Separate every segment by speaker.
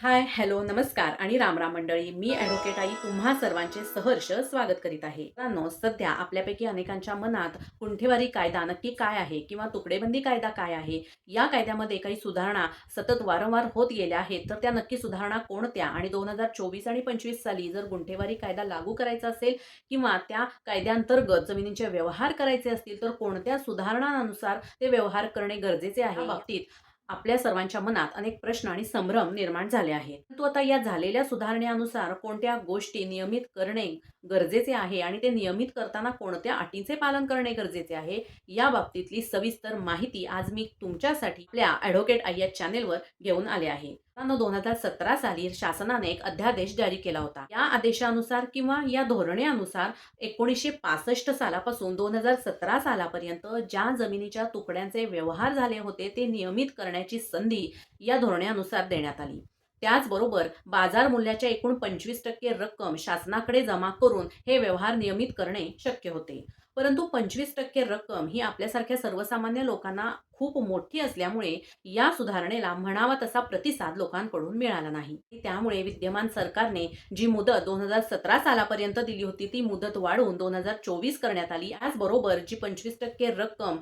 Speaker 1: Hi hello नमस्कार आणि रामराम मंडळी. मी ॲडव्होकेट आई तुम्हा सर्वांचे सहर्ष स्वागत करीत आहे. मित्रांनो सध्या आपल्यापैकी अनेकांच्या मनात कुंठेवारी कायदा नक्की काय आहे किंवा तुकडेबंदी कायदा काय आहे? या कायद्यामध्ये काही सुधारणा सतत वारंवार होत गेल्या आहेत तर त्या नक्की सुधारणा कोणत्या? आणि दोन हजार चोवीस आणि पंचवीस साली जर गुंठेवारी कायदा लागू करायचा असेल किंवा त्या कायद्याअंतर्गत जमिनीचे व्यवहार करायचे असतील तर कोणत्या सुधारणांनुसार ते व्यवहार करणे गरजेचे आहे? बाबतीत आपल्या सर्वांच्या मनात अनेक प्रश्न आणि संभ्रम निर्माण झाले आहेत. परंतु आता या झालेल्या सुधारणेनुसार कोणत्या गोष्टी नियमित करणे गरजेचे आहे आणि ते नियमित करताना कोणत्या अटींचे पालन करणे गरजेचे आहे या बाबतीतली सविस्तर माहिती आज मी तुमच्यासाठी आपल्या ॲडव्होकेट आय्या चॅनेलवर घेऊन आले आहे. दोन हजार सतरा साली शासनाने एक अध्यादेश जारी केला होता. या आदेशानुसार किंवा या धोरणेनुसार एकोणीसशे पासष्ट सालापासून दोन हजार सतरा सालापर्यंत ज्या जमिनीच्या तुकड्यांचे व्यवहार झाले होते ते नियमित करण्याची संधी या धोरणानुसार देण्यात आली. त्याचबरोबर बाजार मूल्याच्या एकूण पंचवीस टक्के रक्कम शासनाकडे जमा करून हे व्यवहार नियमित करणे शक्य होते. परंतु पंचवीस टक्के रक्कम ही आपल्यासारख्या सर्वसामान्य लोकांना खूप मोठी असल्यामुळे या सुधारणेला म्हणावा तसा प्रतिसाद लोकांकडून मिळाला नाही. त्यामुळे विद्यमान सरकारने जी मुदत दोन हजार सतरा सालापर्यंत दिली होती ती मुदत वाढवून दोन हजार चोवीस करण्यात आली. याचबरोबर जी पंचवीस टक्के रक्कम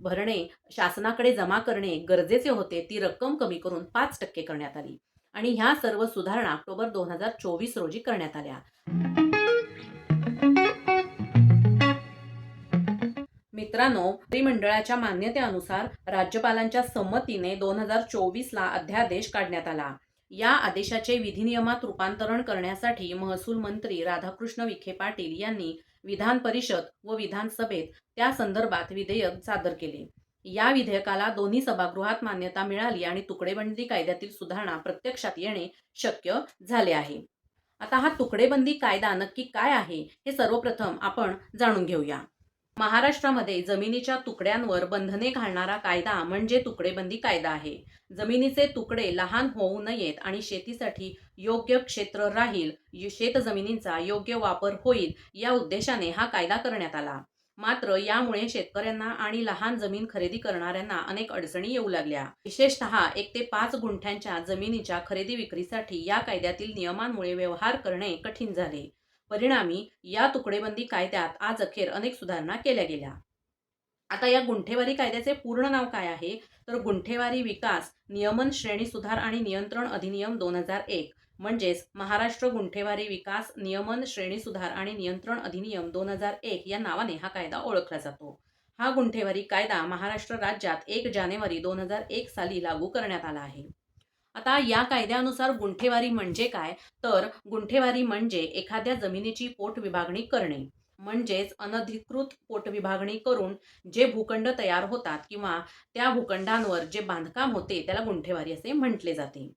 Speaker 1: भरणे शासनाकडे जमा करणे गरजेचे होते ती रक्कम कमी करून पाच टक्के करण्यात आली. आणि ह्या सर्व सुधारणा ऑक्टोबर दोन हजार चोवीस रोजी करण्यात आल्या. मित्रांनो मंत्रिमंडळाच्या मान्यतेनुसार राज्यपालांच्या संमतीने दोन हजार चोवीसला अध्यादेश काढण्यात आला. या आदेशाचे विधिनियमात रूपांतरण करण्यासाठी महसूल मंत्री राधाकृष्ण विखे पाटील यांनी विधान परिषद व विधानसभेत त्या संदर्भात विधेयक सादर केले. या विधेयकाला दोन्ही सभागृहात मान्यता मिळाली आणि तुकडेबंदी कायद्यातील सुधारणा प्रत्यक्षात येणे शक्य झाले आहे. आता हा तुकडेबंदी कायदा नक्की काय आहे हे सर्वप्रथम आपण जाणून घेऊया. महाराष्ट्रामध्ये जमिनीच्या तुकड्यांवर बंधने घालणारा कायदा म्हणजे तुकडेबंदी कायदा आहे. जमिनीचे तुकडे लहान होऊ नयेत आणि शेतीसाठी योग्य क्षेत्र राहील शेतजमिनींचा योग्य वापर होईल या उद्देशाने हा कायदा करण्यात आला. मात्र यामुळे शेतकऱ्यांना आणि लहान जमीन खरेदी करणाऱ्यांना अनेक अडचणी येऊ लागल्या. विशेषतः एक ते पाच गुंठ्यांच्या जमिनीच्या खरेदी विक्रीसाठी या कायद्यातील नियमांमुळे व्यवहार करणे कठीण झाले. परिणामी या तुकडेबंदी कायद्यात आज अखेर अनेक सुधारणा केल्या गेल्या. आता या गुंठेवारी कायद्याचे पूर्ण नाव काय आहे? तर गुंठेवारी विकास नियमन श्रेणी सुधार आणि नियंत्रण अधिनियम दोन हजार एक म्हणजेच महाराष्ट्र गुंठेवारी विकास नियमन श्रेणी सुधार आणि नियंत्रण अधिनियम दोन हजार एक या नावाने हा कायदा ओळखला जातो. हा गुंठेवारी कायदा महाराष्ट्र राज्यात एक जानेवारी दोन हजार एक साली लागू करण्यात आला आहे. आता या कायद्यानुसार गुंठेवारी म्हणजे काय? तर गुंठेवारी म्हणजे एखाद्या जमिनीची पोटविभागणी करणे. म्हणजेच अनधिकृत पोटविभागणी करून जे भूखंड तयार होतात किंवा त्या भूखंडांवर जे बांधकाम होते त्याला गुंठेवारी असे म्हटले जाते.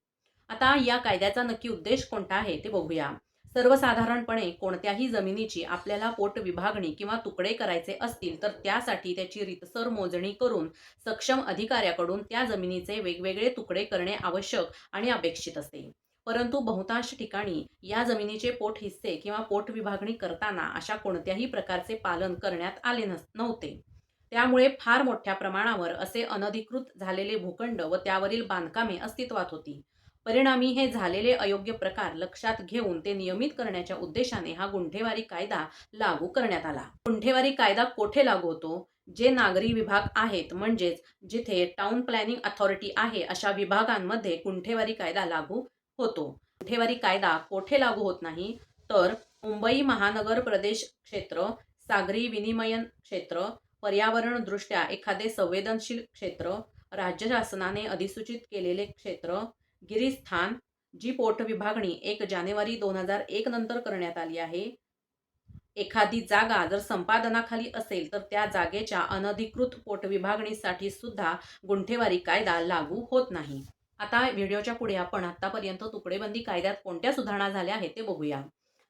Speaker 1: आता या कायद्याचा नक्की उद्देश कोणता आहे ते बघूया. सर्वसाधारणपणे कोणत्याही जमिनीची आपल्याला पोट विभागणी किंवा तुकडे करायचे असतील तर त्यासाठी त्याची रीतसर मोजणी करून सक्षम अधिकाऱ्याकडून त्या जमिनीचे वेगवेगळे तुकडे करणे आवश्यक आणि अपेक्षित असते. परंतु बहुतांश ठिकाणी या जमिनीचे पोट हिस्से किंवा पोट विभागणी करताना अशा कोणत्याही प्रकारचे पालन करण्यात आले नस नव्हते. त्यामुळे फार मोठ्या प्रमाणावर असे अनधिकृत झालेले भूखंड व त्यावरील बांधकामे अस्तित्वात होती. परिणामी हे झालेले अयोग्य प्रकार लक्षात घेऊन ते नियमित करण्याच्या उद्देशाने हा गुंठेवारी कायदा लागू करण्यात आला. गुंठेवारी कायदा कोठे लागू होतो? जे नागरी विभाग आहेत म्हणजेच जिथे टाउन प्लॅनिंग अथॉरिटी आहे अशा विभागांमध्ये गुंठेवारी कायदा लागू होतो. गुंठेवारी कायदा कोठे लागू होत नाही? तर मुंबई महानगर प्रदेश क्षेत्र सागरी विनिमयन क्षेत्र पर्यावरणदृष्ट्या एखादे संवेदनशील क्षेत्र राज्य शासनाने अधिसूचित केलेले क्षेत्र गिरीस्थान जी पोटविभागणी एक जानेवारी दोन हजार एक नंतर करण्यात आली आहे. एखादी जागा जर संपादनाखाली असेल तर त्या जागेच्या अनधिकृत पोटविभागणीसाठी सुद्धा गुंठेवारी कायदा लागू होत नाही. आता व्हिडिओच्या पुढे आपण आतापर्यंत तुकडेबंदी कायद्यात कोणत्या सुधारणा झाल्या आहेत ते बघूया.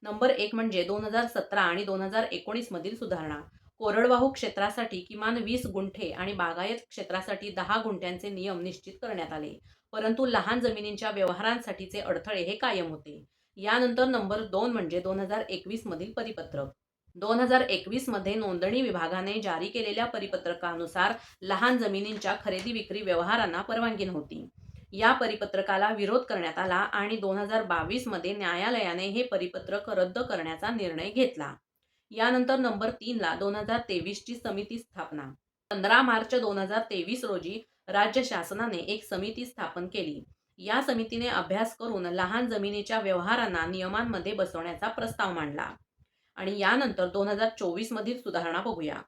Speaker 1: नंबर एक म्हणजे दोन हजार सतरा आणि दोन हजार एकोणीस मधील सुधारणा. कोरडवाहू क्षेत्रासाठी किमान वीस गुंठे आणि बागायत क्षेत्रासाठी दहा गुंठ्यांचे नियम निश्चित करण्यात आले. परंतु लहान जमिनींच्या व्यवहारांसाठीचे अडथळे हे कायम होते. यानंतर नंबर दोन म्हणजे दोन हजार एकवीस मधील परिपत्रक. दोन हजार एकवीसमध्ये नोंदणी विभागाने जारी केलेल्या परिपत्रकानुसार लहान जमिनींच्या खरेदी विक्री व्यवहारांना परवानगी नव्हती. या परिपत्रकाला विरोध करण्यात आला आणि दोन हजार बावीसमध्ये न्यायालयाने हे परिपत्रक रद्द करण्याचा निर्णय घेतला. यानंतर नंबर तीनला दोन हजार तेवीसची समिती स्थापना. पंधरा मार्च दोन हजार तेवीस रोजी राज्य शासनाने एक समिती स्थापन केली. या समितीने अभ्यास करून लहान जमिनीच्या व्यवहारांना नियमांमध्ये बसवण्याचा प्रस्ताव मांडला. आणि यानंतर दोन हजार चोवीस मधील सुधारणा बघूया.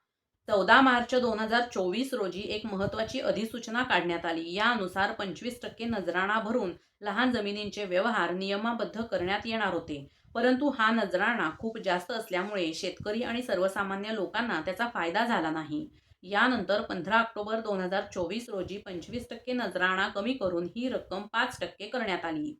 Speaker 1: चौदा मार्च दोन हजार चोवीस रोजी एक महत्वाची अधिसूचना काढण्यात आली. यानुसार पंचवीस टक्के नजराणा भरून लहान जमिनींचे व्यवहार नियमाबद्ध करण्यात येणार होते. परंतु हा नजराणा खूप जास्त असल्यामुळे शेतकरी आणि सर्वसामान्य लोकांना त्याचा फायदा झाला नाही. यानंतर पंधरा ऑक्टोबर दोन हजार चोवीस रोजी पंचवीस टक्के नजराणा कमी करून ही रक्कम पाच टक्के करण्यात आली.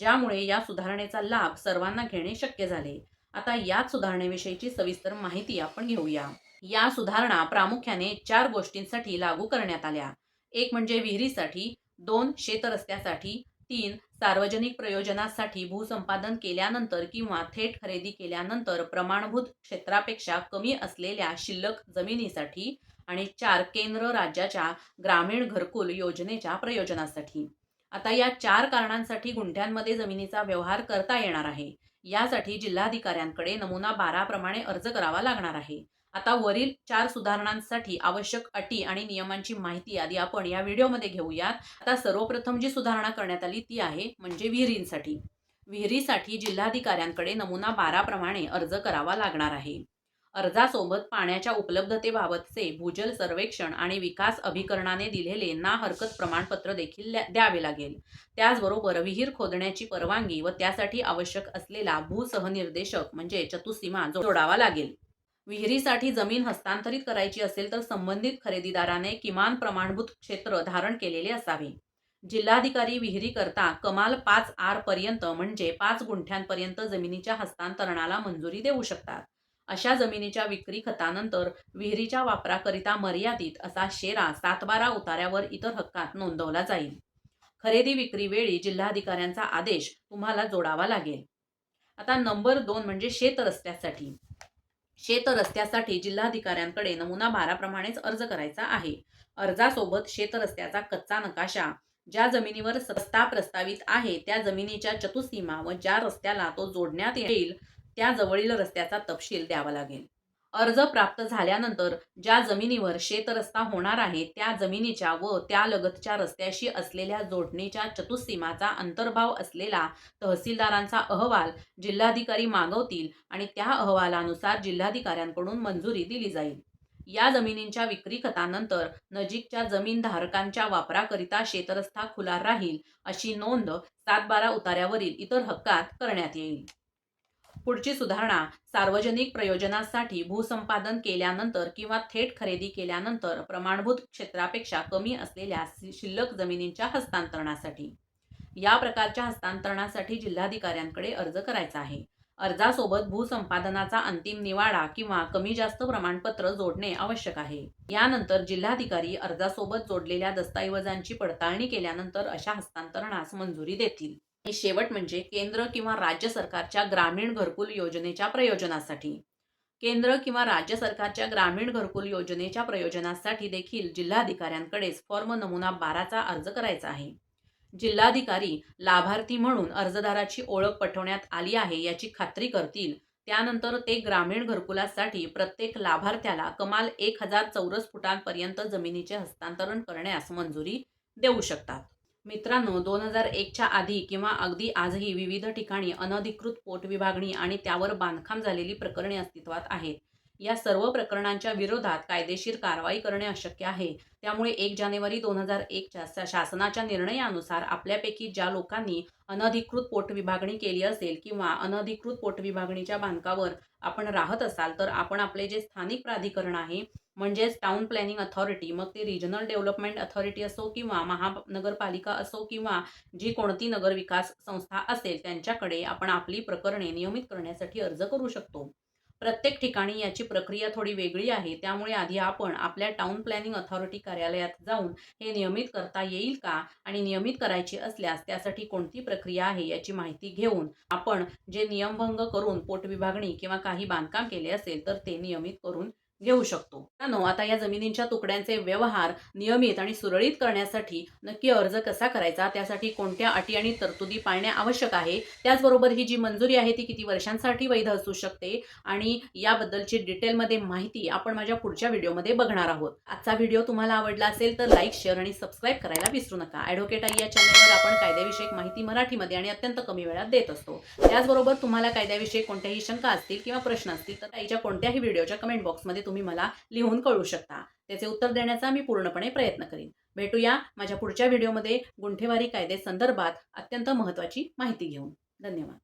Speaker 1: ज्यामुळे या सुधारणेचा लाभ सर्वांना घेणे शक्य झाले. आता याच सुधारणेविषयीची सविस्तर माहिती आपण घेऊया. या सुधारणा प्रामुख्याने चार गोष्टींसाठी लागू करण्यात आल्या. एक म्हणजे विहिरीसाठी दोन शेतरस्त्यासाठी तीन सार्वजनिक प्रयोजनासाठी भूसंपादन केल्यानंतर किंवा थेट खरेदी केल्यानंतर प्रमाणभूत क्षेत्रापेक्षा कमी असलेल्या शिल्लक जमिनीसाठी आणि चार केंद्र राज्याच्या ग्रामीण घरकुल योजनेच्या प्रयोजनासाठी. आता या चार कारणांसाठी गुंठ्यांमध्ये जमिनीचा व्यवहार करता येणार आहे. यासाठी जिल्हाधिकाऱ्यांकडे नमुना बारा प्रमाणे अर्ज करावा लागणार आहे. आता वरील चार सुधारणांसाठी आवश्यक अटी आणि नियमांची माहिती आधी आपण या व्हिडिओमध्ये घेऊयात. आता सर्वप्रथम जी सुधारणा करण्यात आली ती आहे म्हणजे विहिरींसाठी. विहिरीसाठी जिल्हाधिकाऱ्यांकडे नमुना बारा प्रमाणे अर्ज करावा लागणार आहे. अर्जासोबत पाण्याच्या उपलब्धतेबाबतचे भूजल सर्वेक्षण आणि विकास अभिकरणाने दिलेले ना हरकत प्रमाणपत्र देखील द्यावे लागेल. त्याचबरोबर विहीर खोदण्याची परवानगी व त्यासाठी आवश्यक असलेला भूसहनिर्देशक म्हणजे चतुसीमा जोडावा लागेल. विहिरीसाठी जमीन हस्तांतरित करायची असेल तर संबंधित खरेदीदाराने किमान प्रमाणभूत क्षेत्र धारण केलेले असावे. जिल्हाधिकारी विहिरीकरता कमाल पाच आर पर्यंत म्हणजे पाच गुंठ्यांपर्यंत जमिनीच्या हस्तांतरणाला मंजुरी देऊ शकतात. अशा जमिनीच्या विक्री खतानंतर विहिरीच्या वापराकरिता मर्यादित असा शेरा सातबारा उतार्यावर इतर हक्कात नोंदवला जाईल. खरेदी विक्री वेळी जिल्हाधिकाऱ्यांचा आदेश तुम्हाला जोडावा लागेल. आता नंबर दोन म्हणजे शेत रस्त्यासाठी. शेत रस्त्यासाठी जिल्हाधिकाऱ्यांकडे नमुना बाराप्रमाणेच अर्ज करायचा आहे. अर्जासोबत शेत रस्त्याचा कच्चा नकाशा ज्या जमिनीवर रस्ता प्रस्तावित आहे त्या जमिनीच्या चतुसीमा व ज्या रस्त्याला तो जोडण्यात येईल त्या जवळील रस्त्याचा तपशील द्यावा लागेल. अर्ज प्राप्त झाल्यानंतर ज्या जमिनीवर शेतरस्ता होणार आहे त्या जमिनीच्या व त्या लगतच्या रस्त्याशी असलेल्या जोडणीच्या चतुसीमाचा अंतर्भाव असलेला तहसीलदारांचा अहवाल जिल्हाधिकारी मागवतील आणि त्या अहवालानुसार जिल्हाधिकाऱ्यांकडून मंजुरी दिली जाईल. या जमिनींच्या विक्री खतानंतर नजीकच्या जमीनधारकांच्या वापराकरिता शेतरस्ता खुला राहील अशी नोंद सात बारा उतार्यावरील इतर हक्कात करण्यात येईल. पुढची सुधारणा सार्वजनिक प्रयोजनासाठी भूसंपादन केल्यानंतर किंवा थेट खरेदी केल्यानंतर प्रमाणभूत क्षेत्रापेक्षा कमी असलेल्या शिल्लक जमिनींच्या हस्तांतरणासाठी. या प्रकारच्या हस्तांतरणासाठी जिल्हाधिकाऱ्यांकडे अर्ज करायचा आहे. अर्जासोबत भूसंपादनाचा अंतिम निवाडा किंवा कमी जास्त प्रमाणपत्र जोडणे आवश्यक आहे. यानंतर जिल्हाधिकारी अर्जासोबत जोडलेल्या दस्तऐवजांची पडताळणी केल्यानंतर अशा हस्तांतरणास मंजुरी देतील. शेवट म्हणजे केंद्र किंवा राज्य सरकारच्या ग्रामीण घरकुल योजनेच्या प्रयोजनासाठी. केंद्र किंवा राज्य सरकारच्या ग्रामीण घरकुल योजनेच्या प्रयोजनासाठी देखील जिल्हाधिकाऱ्यांकडेच फॉर्म नमुना बाराचा अर्ज करायचा आहे. जिल्हाधिकारी लाभार्थी म्हणून अर्जदाराची ओळख पटवण्यात आली आहे याची खात्री करतील. त्यानंतर ते ग्रामीण घरकुलासाठी प्रत्येक लाभार्थ्याला कमाल एक हजार चौरस फुटांपर्यंत जमिनीचे हस्तांतरण करण्यास मंजुरी देऊ शकतात. मित्रांनो दोन हजार एकच्या आधी किंवा अगदी आजही विविध ठिकाणी अनधिकृत पोट विभागणी आणि त्यावर बांधकाम झालेली प्रकरणे अस्तित्वात आहेत. या सर्व प्रकरणांच्या विरोधात कायदेशीर कारवाई करणे अशक्य आहे. त्यामुळे एक जानेवारी दोन हजार एकच्या शासनाच्या निर्णयानुसार आपल्यापैकी ज्या लोकांनी अनधिकृत पोटविभागणी केली असेल किंवा अनधिकृत पोटविभागणीच्या बांधकावर आपण राहत असाल तर आपण आपले जे स्थानिक प्राधिकरण आहे म्हणजेच टाउन प्लॅनिंग अथॉरिटी मग ते रिजनल डेव्हलपमेंट अथॉरिटी असो किंवा महानगरपालिका असो किंवा जी कोणती नगरविकास संस्था असेल त्यांच्याकडे आपण आपली प्रकरणे नियमित करण्यासाठी अर्ज करू शकतो. प्रत्येक ठिकाणी याची प्रक्रिया थोडी वेगळी आहे. त्यामुळे आधी आपण आपल्या टाउन प्लॅनिंग अथॉरिटी कार्यालयात जाऊन हे नियमित करता येईल का आणि नियमित करायची असल्यास त्यासाठी कोणती प्रक्रिया आहे याची माहिती घेऊन आपण जे नियमभंग करून पोटविभागणी किंवा काही बांधकाम केले असेल तर ते नियमित करून घेऊ शकतो. त्यानो आता या जमिनींच्या तुकड्यांचे व्यवहार नियमित आणि सुरळीत करण्यासाठी नक्की अर्ज कसा करायचा? त्यासाठी कोणत्या अटी आणि तरतुदी पाळणे आवश्यक आहे? त्याचबरोबर ही जी मंजुरी आहे ती किती वर्षांसाठी वैध असू शकते? आणि याबद्दलची डिटेलमध्ये माहिती आपण माझ्या पुढच्या व्हिडिओमध्ये बघणार आहोत. आजचा व्हिडिओ तुम्हाला आवडला असेल तर लाईक शेअर आणि सबस्क्राईब करायला विसरू नका. ॲडव्होकेट आई या चॅनलवर आपण कायद्याविषयक माहिती मराठीमध्ये आणि अत्यंत कमी वेळात देत असतो. त्याचबरोबर तुम्हाला कायद्याविषयी कोणत्याही शंका असतील किंवा प्रश्न असतील तर आईच्या कोणत्याही व्हिडिओच्या कमेंट बॉक्समध्ये तुम्ही मला लिहून कळू शकता. त्याचे उत्तर देण्याचा मी पूर्णपणे प्रयत्न करीन. भेटूया माझ्या पुढच्या व्हिडिओमध्ये गुंठेवारी कायदे संदर्भात अत्यंत महत्त्वाची माहिती घेऊन. धन्यवाद.